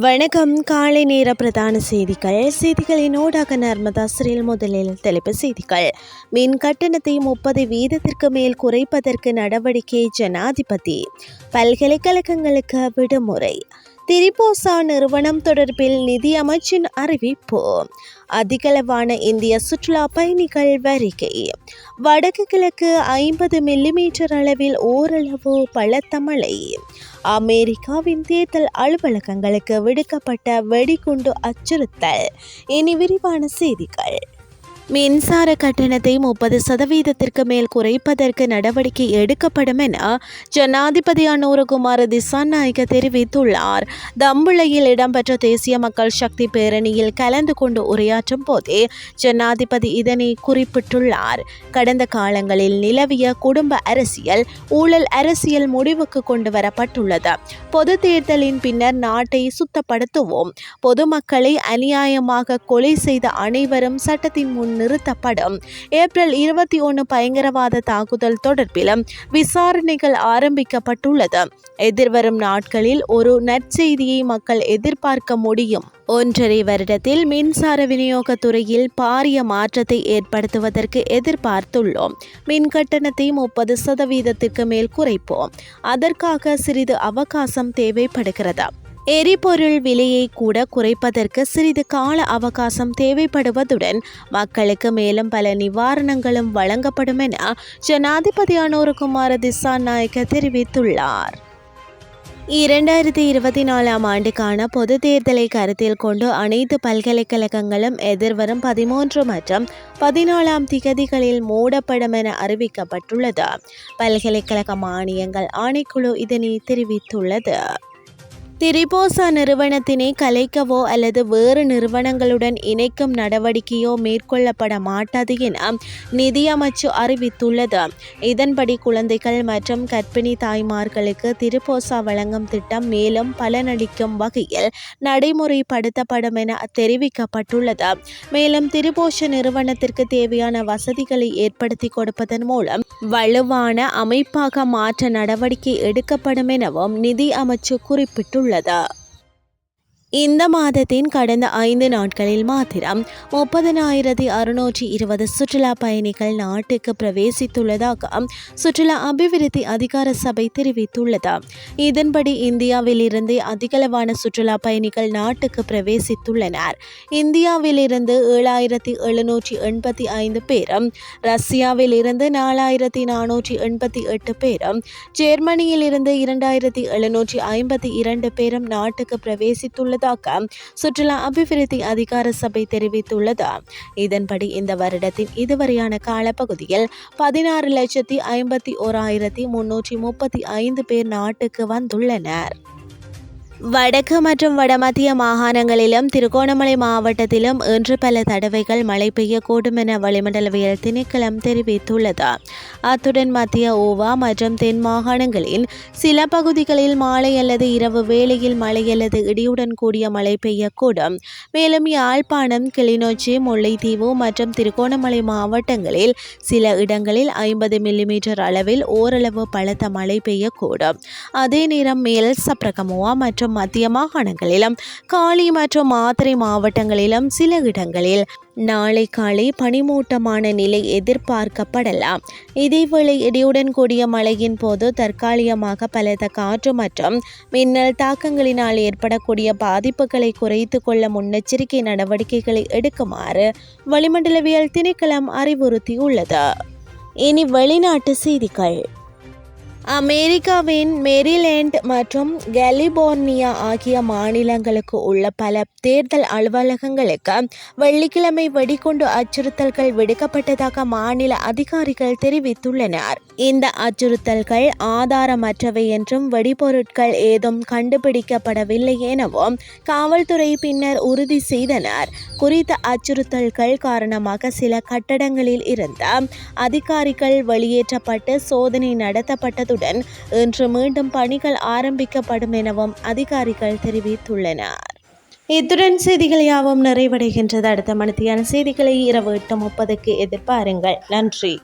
வணக்கம். காலை நேர பிரதான செய்திகள். செய்திகளின் ஊடாக நர்மதா சிறில் முதலில் தலைப்பு செய்திகள். மின் கட்டணத்தை முப்பது வீதத்திற்கு மேல் குறைப்பதற்கு நடவடிக்கை ஜனாதிபதி. பல்கலைக்கழகங்களுக்கு விடுமுறை. திரிபோசா நிறுவனம் தொடர்பில் நிதி அமைச்சின் அறிவிப்பு. அதிகளவான இந்திய சுற்றுலா பயணிகள் வருகை. வடக்கு கிழக்கு ஐம்பது மில்லிமீட்டர் அளவில் ஓரளவு பலத்த மழை. அமெரிக்காவின் தேர்தல் அலுவலகங்களுக்கு விடுக்கப்பட்ட வெடிகுண்டு அச்சுறுத்தல். இனி விரிவான செய்திகள். மின்சார கட்டணத்தை முப்பது சதவீதத்திற்கு மேல் குறைப்பதற்கு நடவடிக்கை எடுக்கப்படும் என ஜனாதிபதி அனுரகுமார திசாநாயக தெரிவித்துள்ளார். தம்புளையில் இடம்பெற்ற தேசிய மக்கள் சக்தி பேரணியில் கலந்து கொண்டு உரையாற்றும் போதே ஜனாதிபதி இதனை குறிப்பிட்டுள்ளார். கடந்த காலங்களில் நிலவிய குடும்ப அரசியல் ஊழல் அரசியல் முடிவுக்கு கொண்டு வரப்பட்டுள்ளது பொது தேர்தலின் பின்னர் நாட்டை சுத்தப்படுத்துவோம். பொதுமக்களை அநியாயமாக கொலை செய்த அனைவரும் சட்டத்தின் முன் நிறுத்தப்படும். ஏப்ரல் இருபத்தி ஒன்று பயங்கரவாத தாக்குதல் தொடர்பிலும் விசாரணைகள் ஆரம்பிக்கப்பட்டுள்ளது. எதிர்வரும் நாட்களில் ஒரு நற்செய்தியை மக்கள் எதிர்பார்க்க முடியும். ஒன்றரை வருடத்தில் மின்சார விநியோகத்துறையில் பாரிய மாற்றத்தை ஏற்படுத்துவதற்கு எதிர்பார்த்துள்ளோம். மின் கட்டணத்தை முப்பது சதவீதத்திற்கு மேல் குறைப்போம். அதற்காக சிறிது அவகாசம் தேவைப்படுகிறது. எரிபொருள் விலையை கூட குறைப்பதற்கு சிறிது கால அவகாசம் தேவைப்படுவதுடன் மக்களுக்கு மேலும் பல நிவாரணங்களும் வழங்கப்படும் என ஜனாதிபதி அனுரகுமார திசா நாயக்க தெரிவித்துள்ளார். இரண்டாயிரத்தி இருபத்தி நாலாம் ஆண்டுக்கான பொது தேர்தலை கருத்தில் கொண்டு அனைத்து பல்கலைக்கழகங்களும் எதிர்வரும் பதிமூன்று மற்றும் பதினாலாம் திகதிகளில் மூடப்படும் என அறிவிக்கப்பட்டுள்ளது. பல்கலைக்கழக மானியங்கள் ஆணைக்குழு இதனை தெரிவித்துள்ளது. திரிபோசா நிறுவனத்தினை கலைக்கவோ அல்லது வேறு நிறுவனங்களுடன் இணைக்கும் நடவடிக்கையோ மேற்கொள்ளப்பட மாட்டாது என நிதியமைச்சு அறிவித்துள்ளது. இதன்படி குழந்தைகள் மற்றும் கர்ப்பிணி தாய்மார்களுக்கு திரிபோசா வழங்கும் திட்டம் மேலும் பலனளிக்கும் வகையில் நடைமுறைப்படுத்தப்படும் என தெரிவிக்கப்பட்டுள்ளது. மேலும் திரிபோஷ நிறுவனத்திற்கு தேவையான வசதிகளை ஏற்படுத்தி கொடுப்பதன் மூலம் வலுவான அமைப்பாக மாற்ற நடவடிக்கை எடுக்கப்படும் எனவும் நிதி அமைச்சு குறிப்பிட்டுள்ளது. 了的。இந்த மாதத்தின் கடந்த ஐந்து நாட்களில் மாத்திரம் முப்பதனாயிரத்தி அறுநூற்றி இருபது சுற்றுலா பயணிகள் நாட்டுக்கு பிரவேசித்துள்ளதாக சுற்றுலா அபிவிருத்தி அதிகார சபை தெரிவித்துள்ளது. இதன்படி இந்தியாவிலிருந்து அதிகளவான சுற்றுலா பயணிகள் நாட்டுக்கு பிரவேசித்துள்ளனர். இந்தியாவிலிருந்து ஏழாயிரத்தி எழுநூற்றி எண்பத்தி ஐந்து பேரும் ரஷ்யாவிலிருந்து நாலாயிரத்தி நானூற்றி எண்பத்தி எட்டு பேரும் ஜெர்மனியிலிருந்து இரண்டாயிரத்தி எழுநூற்றி ஐம்பத்தி இரண்டு பேரும் நாட்டுக்கு பிரவேசித்துள்ளது உள்ளதாக சுற்றுலா அபிவிருத்தி அதிகார சபை தெரிவித்துள்ளது. இதன்படி இந்த வருடத்தின் இதுவரையான காலப்பகுதியில் பதினாறு லட்சத்தி ஐம்பத்தி ஓராயிரத்தி முன்னூற்றி முப்பத்தி ஐந்து பேர் நாட்டுக்கு வந்துள்ளனர். வடக்கு மற்றும் வடமத்திய மாகாணங்களிலும் திருகோணமலை மாவட்டத்திலும் இன்று பல தடவைகள் மழை பெய்யக்கூடும் என வளிமண்டலவியல் திணைக்களம் தெரிவித்துள்ளது. அத்துடன் மத்திய ஓவா மற்றும் தென் மாகாணங்களின் சில பகுதிகளில் மாலை அல்லது இரவு வேளையில் மழை அல்லது இடியுடன் கூடிய மழை பெய்யக்கூடும். மேலும் யாழ்ப்பாணம் கிளிநொச்சி முல்லைத்தீவு மற்றும் திருகோணமலை மாவட்டங்களில் சில இடங்களில் ஐம்பது மில்லிமீட்டர் அளவில் ஓரளவு பலத்த மழை பெய்யக்கூடும். அதே நேரம் மேல் சப்ரகமுவா மற்றும் மற்றும் மத்திய மாகாணங்களிலும் காலி மற்றும் மாத்திரை மாவட்டங்களிலும் சில இடங்களில் நாளை காலை பனிமூட்டமான நிலை எதிர்பார்க்கப்படலாம். இதேவேளை இடியுடன் கூடிய மழையின் போது தற்காலிகமாக பலத்த காற்று மற்றும் மின்னல் தாக்கங்களினால் ஏற்படக்கூடிய பாதிப்புகளை குறைத்து கொள்ள முன்னெச்சரிக்கை நடவடிக்கைகளை எடுக்குமாறு வளிமண்டலவியல் திணைக்களம் அறிவுறுத்தியுள்ளது. இனி வெளிநாட்டு செய்திகள். அமெரிக்காவின் மெரிலேண்ட் மற்றும் கலிபோர்னியா ஆகிய மாநிலங்களுக்கு உள்ள பல தேர்தல் அலுவலகங்களுக்கு வெள்ளிக்கிழமை வெடிகுண்டு அச்சுறுத்தல்கள் விடுக்கப்பட்டதாக மாநில அதிகாரிகள் தெரிவித்துள்ளனர். இந்த அச்சுறுத்தல்கள் ஆதாரமற்றவை என்றும் வெடிபொருட்கள் ஏதும் கண்டுபிடிக்கப்படவில்லை எனவும் காவல்துறை பின்னர் உறுதி செய்தனர். குறித்த அச்சுறுத்தல்கள் காரணமாக சில கட்டடங்களில் இருந்த அதிகாரிகள் வெளியேற்றப்பட்டு சோதனை நடத்தப்பட்டதுடன் இன்று மீண்டும் பணிகள் ஆரம்பிக்கப்படும் எனவும் அதிகாரிகள் தெரிவித்துள்ளனர். இத்துடன் செய்திகள் யாவும் நிறைவடைகின்றது. அடுத்த மணித்தியான செய்திகளை இரவு எட்டு முப்பதுக்கு எதிர்பாருங்கள். நன்றி.